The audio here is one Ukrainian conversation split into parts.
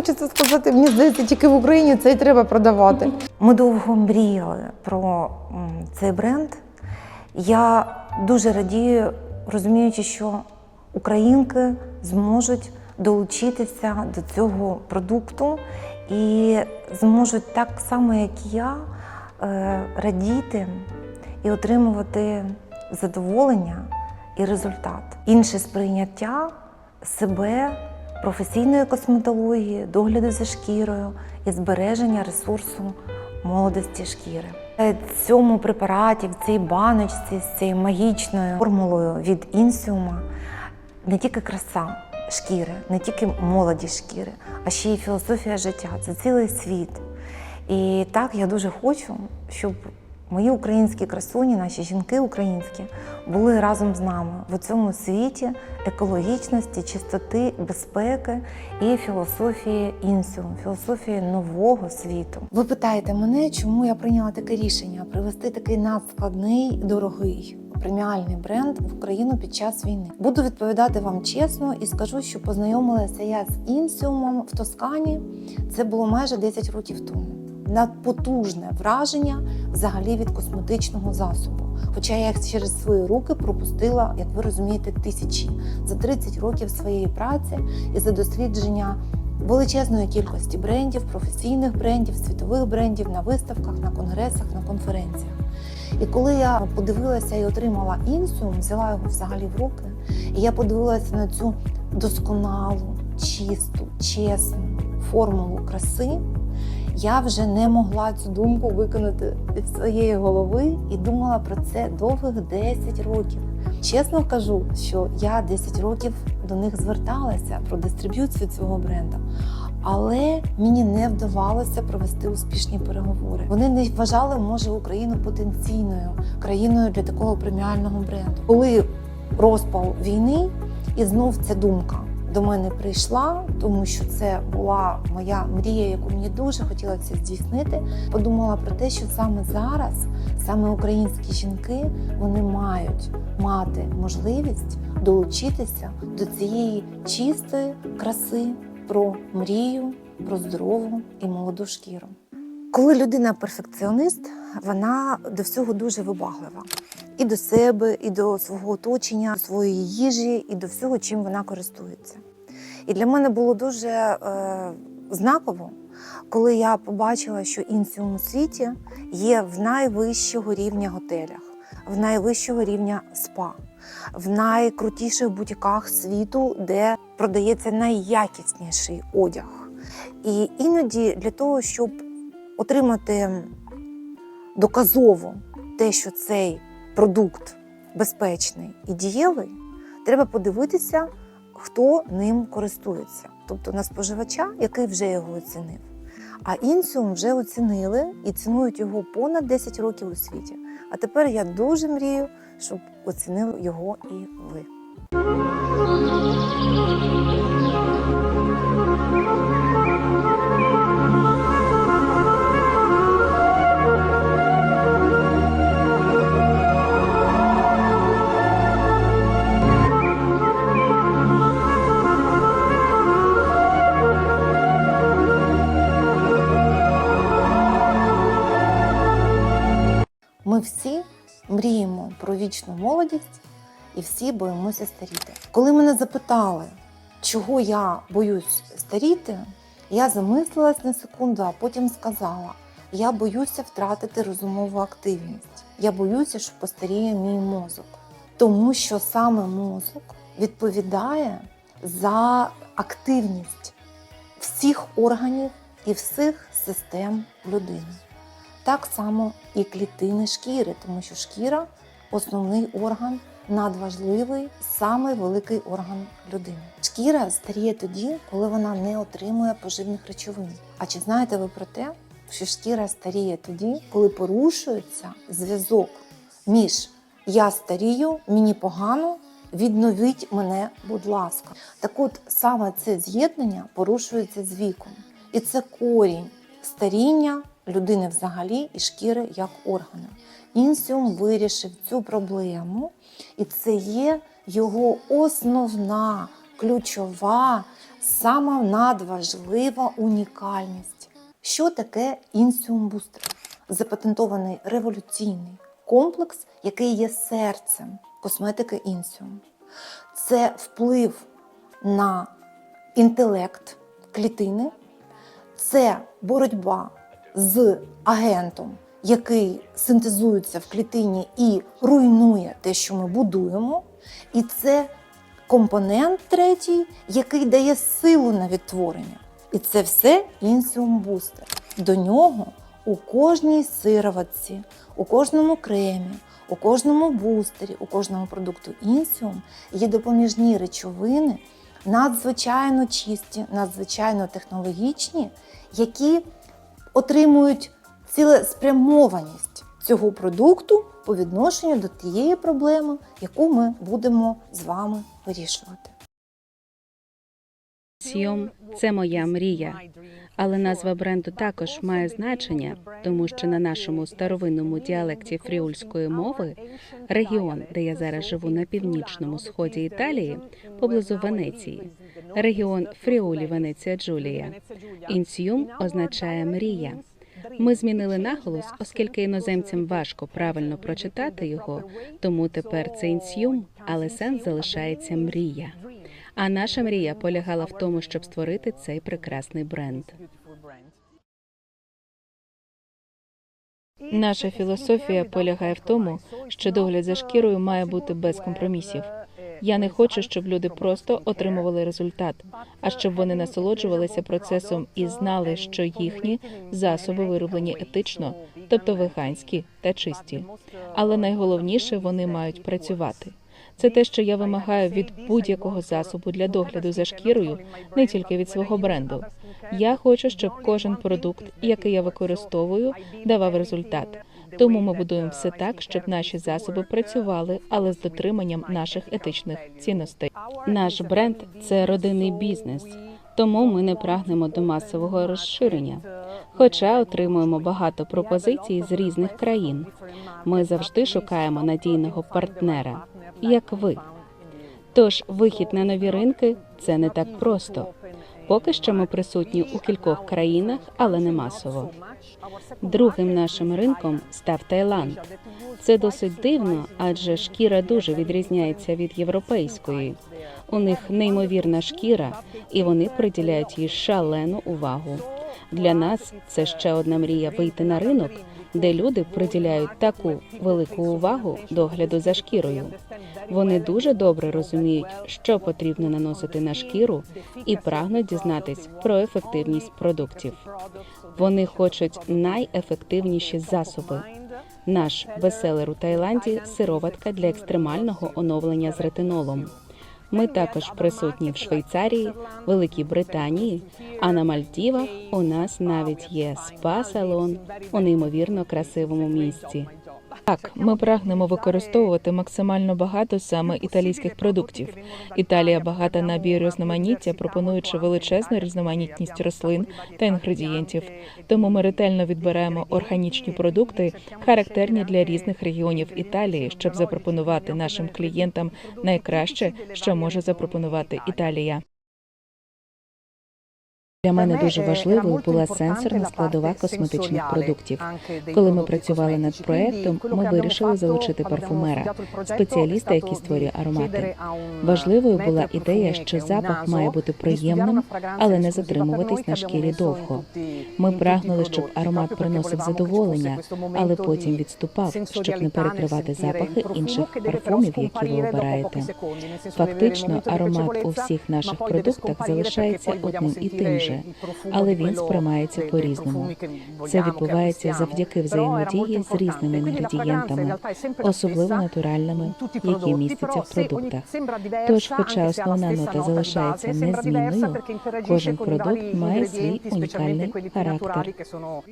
хочеться сказати, мені здається, тільки в Україні це і треба продавати. Ми довго мріяли про цей бренд. Я дуже радію, розуміючи, що українки зможуть долучитися до цього продукту і зможуть так само, як я, е, радіти і отримувати задоволення і результат. Інше сприйняття себе, професійної косметології, догляду за шкірою і збереження ресурсу молодості шкіри. Е, Цьому препараті, в цій баночці з цією магічною формулою від інсіума не тільки краса шкіри, не тільки молодість шкіри, а ще й філософія життя. Це цілий світ. І так я дуже хочу, щоб мої українські красуні, наші жінки українські, були разом з нами в цьому світі екологічності, чистоти, безпеки і філософії інсіум, філософії нового світу. Ви питаєте мене, чому я прийняла таке рішення привести такий надскладний, дорогий. Преміальний бренд в Україну під час війни. Буду відповідати вам чесно і скажу, що познайомилася я з інсіумом в Тоскані. Це було майже 10 років тому. Надпотужне враження взагалі від косметичного засобу. Хоча я їх через свої руки пропустила, як ви розумієте, тисячі за 30 років своєї праці і за дослідження величезної кількості брендів, професійних брендів, світових брендів на виставках, на конгресах, на конференціях. І коли я подивилася і отримала інсіум, взяла його взагалі в руки, і я подивилася на цю досконалу, чисту, чесну формулу краси, я вже не могла цю думку виконати від своєї голови і думала про це довгих 10 років. Чесно кажу, що я 10 років до них зверталася про дистриб'юцію цього бренду. Але мені не вдавалося провести успішні переговори. Вони не вважали, може, Україну потенційною країною для такого преміального бренду. Коли розпал війни, і знов ця думка до мене прийшла, тому що це була моя мрія, яку мені дуже хотілося здійснити. Подумала про те, що саме зараз, саме українські жінки, вони мають мати можливість долучитися до цієї чистої краси про мрію, про здорову і молоду шкіру. Коли людина перфекціоніст, вона до всього дуже вибаглива. І до себе, і до свого оточення, до своєї їжі, і до всього, чим вона користується. І для мене було дуже е, знаково, коли я побачила, що інсіум у світі є в найвищого рівня готелях, в найвищого рівня спа, в найкрутіших бутіках світу, де продається найякісніший одяг. І іноді для того, щоб отримати доказово те, що цей продукт безпечний і дієвий, треба подивитися, хто ним користується, тобто на споживача, який вже його оцінив. А інсіум вже оцінили і цінують його понад 10 років у світі. А тепер я дуже мрію, щоб оцінили його і ви. Вічну молодість і всі боїмося старіти. Коли мене запитали, чого я боюсь старіти, я замислилась на секунду, а потім сказала: я боюся втратити розумову активність. Я боюся, що постаріє мій мозок, тому що саме мозок відповідає за активність всіх органів і всіх систем людини. Так само і клітини шкіри, тому що шкіра основний орган, надважливий, самий великий орган людини. Шкіра старіє тоді, коли вона не отримує поживних речовин. А чи знаєте ви про те, що шкіра старіє тоді, коли порушується зв'язок між я старію, мені погано, відновіть мене, будь ласка. Так от саме це з'єднання порушується з віком. І це корінь старіння людини взагалі і шкіри як органу. Інсіум вирішив цю проблему, і це є його основна ключова сама надважлива унікальність. Що таке інсіум бустер? Запатентований революційний комплекс, який є серцем косметики інсіум. Це вплив на інтелект клітини, це боротьба з агентом, який синтезується в клітині і руйнує те, що ми будуємо. І це компонент третій, який дає силу на відтворення. І це все інсіум бустер. До нього у кожній сироватці, у кожному кремі, у кожному бустері, у кожному продукту інсіум є допоміжні речовини, надзвичайно чисті, надзвичайно технологічні, які отримують цілеспрямованість цього продукту по відношенню до тієї проблеми, яку ми будемо з вами вирішувати. Сйом це моя мрія, але назва бренду також має значення, тому що на нашому старовинному діалекті фріульської мови регіон, де я зараз живу на північному сході Італії, поблизу Венеції, регіон Фріулі Венеція Джулія. Інсіум означає мрія. Ми змінили наголос, оскільки іноземцям важко правильно прочитати його, тому тепер це інсіум, але сенс залишається мрія. А наша мрія полягала в тому, щоб створити цей прекрасний бренд. Наша філософія полягає в тому, що догляд за шкірою має бути без компромісів. Я не хочу, щоб люди просто отримували результат, а щоб вони насолоджувалися процесом і знали, що їхні засоби вироблені етично, тобто веганські та чисті. Але найголовніше вони мають працювати. Це те, що я вимагаю від будь-якого засобу для догляду за шкірою, не тільки від свого бренду. Я хочу, щоб кожен продукт, який я використовую, давав результат. Тому ми будуємо все так, щоб наші засоби працювали, але з дотриманням наших етичних цінностей. Наш бренд це родинний бізнес, тому ми не прагнемо до масового розширення. Хоча отримуємо багато пропозицій з різних країн. Ми завжди шукаємо надійного партнера, як ви. Тож вихід на нові ринки це не так просто. Поки що ми присутні у кількох країнах, але не масово. Другим нашим ринком став Таїланд. Це досить дивно, адже шкіра дуже відрізняється від європейської. У них неймовірна шкіра, і вони приділяють їй шалену увагу. Для нас це ще одна мрія вийти на ринок, де люди приділяють таку велику увагу догляду за шкірою. Вони дуже добре розуміють, що потрібно наносити на шкіру, і прагнуть дізнатись про ефективність продуктів. Вони хочуть найефективніші засоби. Наш бестселер у Таїланді сироватка для екстремального оновлення з ретинолом. Ми також присутні в Швейцарії, Великій Британії, а на Мальдівах у нас навіть є спа-салон у неймовірно красивому місці. Так, ми прагнемо використовувати максимально багато саме італійських продуктів. Італія багата на біорізноманіття, пропонуючи величезну різноманітність рослин та інгредієнтів. Тому ми ретельно відбираємо органічні продукти, характерні для різних регіонів Італії, щоб запропонувати нашим клієнтам найкраще, що може запропонувати Італія. Для мене дуже важливою була сенсорна складова косметичних продуктів. Коли ми працювали над проектом, ми вирішили залучити парфумера, спеціаліста, який створює аромати. Важливою була ідея, що запах має бути приємним, але не затримуватись на шкірі довго. Ми прагнули, щоб аромат приносив задоволення, але потім відступав, щоб не перекривати запахи інших парфумів, які ви обираєте. Фактично, аромат у всіх наших продуктах залишається одним і тим же, але він сприймається по-різному. Це відбувається завдяки взаємодії з різними інгредієнтами, особливо натуральними, які містяться в продуктах. Тож, хоча основна нота залишається незмінною, кожен продукт має свій унікальний характер.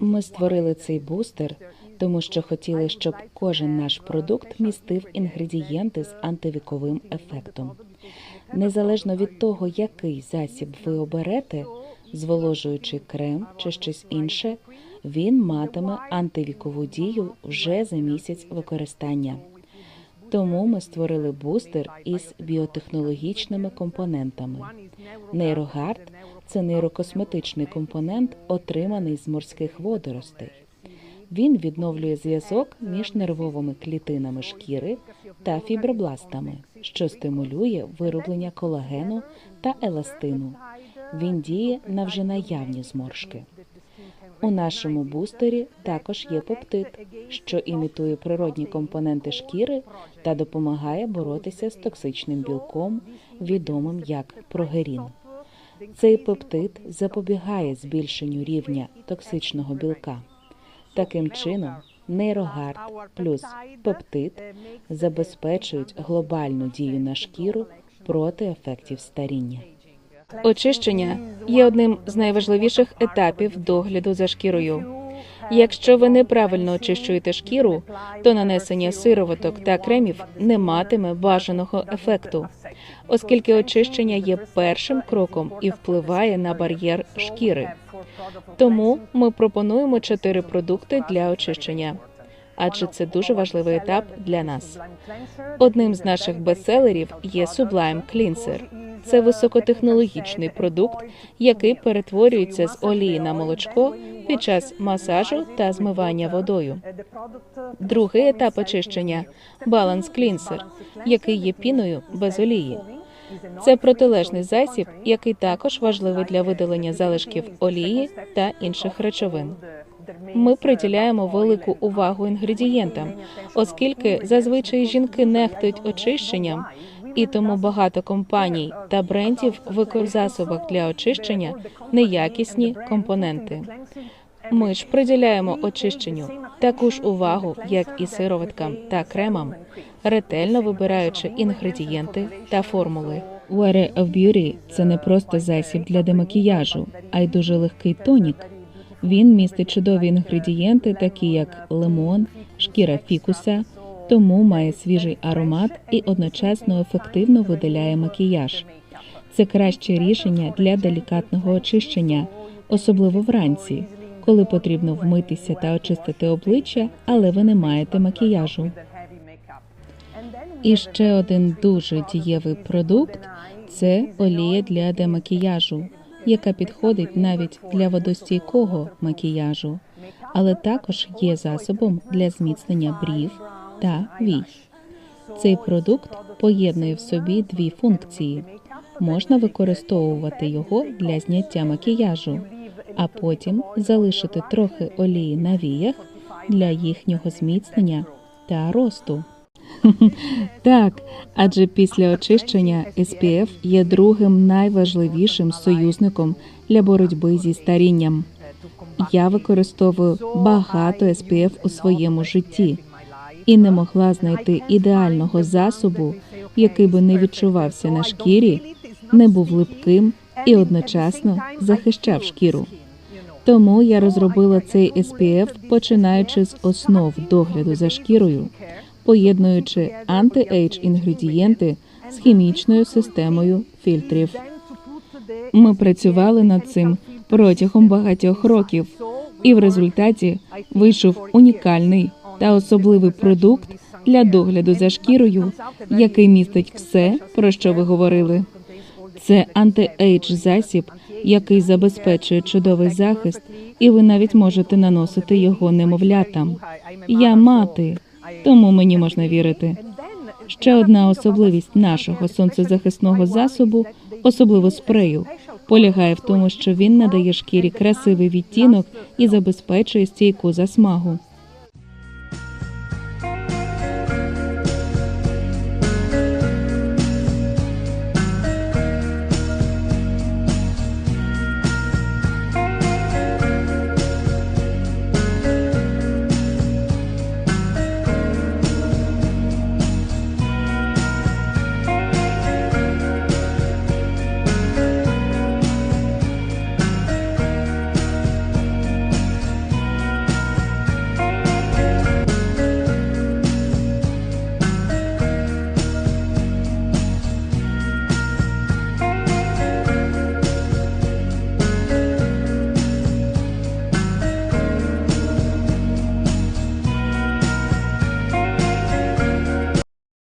Ми створили цей бустер, тому що хотіли, щоб кожен наш продукт містив інгредієнти з антивіковим ефектом. Незалежно від того, який засіб ви оберете, зволожуючий крем чи щось інше, він матиме антивікову дію вже за місяць використання. Тому ми створили бустер із біотехнологічними компонентами. Нейрогард це нейрокосметичний компонент, отриманий з морських водоростей. Він відновлює зв'язок між нервовими клітинами шкіри та фібробластами, що стимулює вироблення колагену та еластину. Він діє на вже наявні зморшки. У нашому бустері також є пептид, що імітує природні компоненти шкіри та допомагає боротися з токсичним білком, відомим як прогерін. Цей пептид запобігає збільшенню рівня токсичного білка. Таким чином, нейрогард плюс пептид забезпечують глобальну дію на шкіру проти ефектів старіння. Очищення є одним з найважливіших етапів догляду за шкірою. Якщо ви неправильно очищуєте шкіру, то нанесення сироваток та кремів не матиме бажаного ефекту, оскільки очищення є першим кроком і впливає на бар'єр шкіри. Тому ми пропонуємо чотири продукти для очищення, адже це дуже важливий етап для нас. Одним з наших бестселерів є Sublime Cleanser. Це високотехнологічний продукт, який перетворюється з олії на молочко під час масажу та змивання водою. Другий етап очищення Balance Cleanser, який є піною без олії. Це протилежний засіб, який також важливий для видалення залишків олії та інших речовин. Ми приділяємо велику увагу інгредієнтам, оскільки зазвичай жінки нехтують очищенням, і тому багато компаній та брендів в засобах для очищення неякісні компоненти. Ми ж приділяємо очищенню таку ж увагу, як і сироваткам та кремам, ретельно вибираючи інгредієнти та формули. Wear of Beauty – це не просто засіб для демакіяжу, а й дуже легкий тонік. Він містить чудові інгредієнти, такі як лимон, шкіра фікуса, тому має свіжий аромат і одночасно ефективно видаляє макіяж. Це краще рішення для делікатного очищення, особливо вранці, коли потрібно вмитися та очистити обличчя, але ви не маєте макіяжу. І ще один дуже дієвий продукт це олія для демакіяжу, яка підходить навіть для водостійкого макіяжу, але також є засобом для зміцнення брів та вій. Цей продукт поєднує в собі дві функції. Можна використовувати його для зняття макіяжу, а потім залишити трохи олії на віях для їхнього зміцнення та росту. Так, адже після очищення SPF є другим найважливішим союзником для боротьби зі старінням. Я використовую багато SPF у своєму житті і не могла знайти ідеального засобу, який би не відчувався на шкірі, не був липким і одночасно захищав шкіру. Тому я розробила цей SPF, починаючи з основ догляду за шкірою, поєднуючи анти-ейдж інгредієнти з хімічною системою фільтрів. Ми працювали над цим протягом багатьох років, і в результаті вийшов унікальний та особливий продукт для догляду за шкірою, який містить все, про що ви говорили. Це анти-ейдж засіб, який забезпечує чудовий захист, і ви навіть можете наносити його немовлятам. Я мати, тому мені можна вірити. Ще одна особливість нашого сонцезахисного засобу, особливо спрею, полягає в тому, що він надає шкірі красивий відтінок і забезпечує стійку засмагу.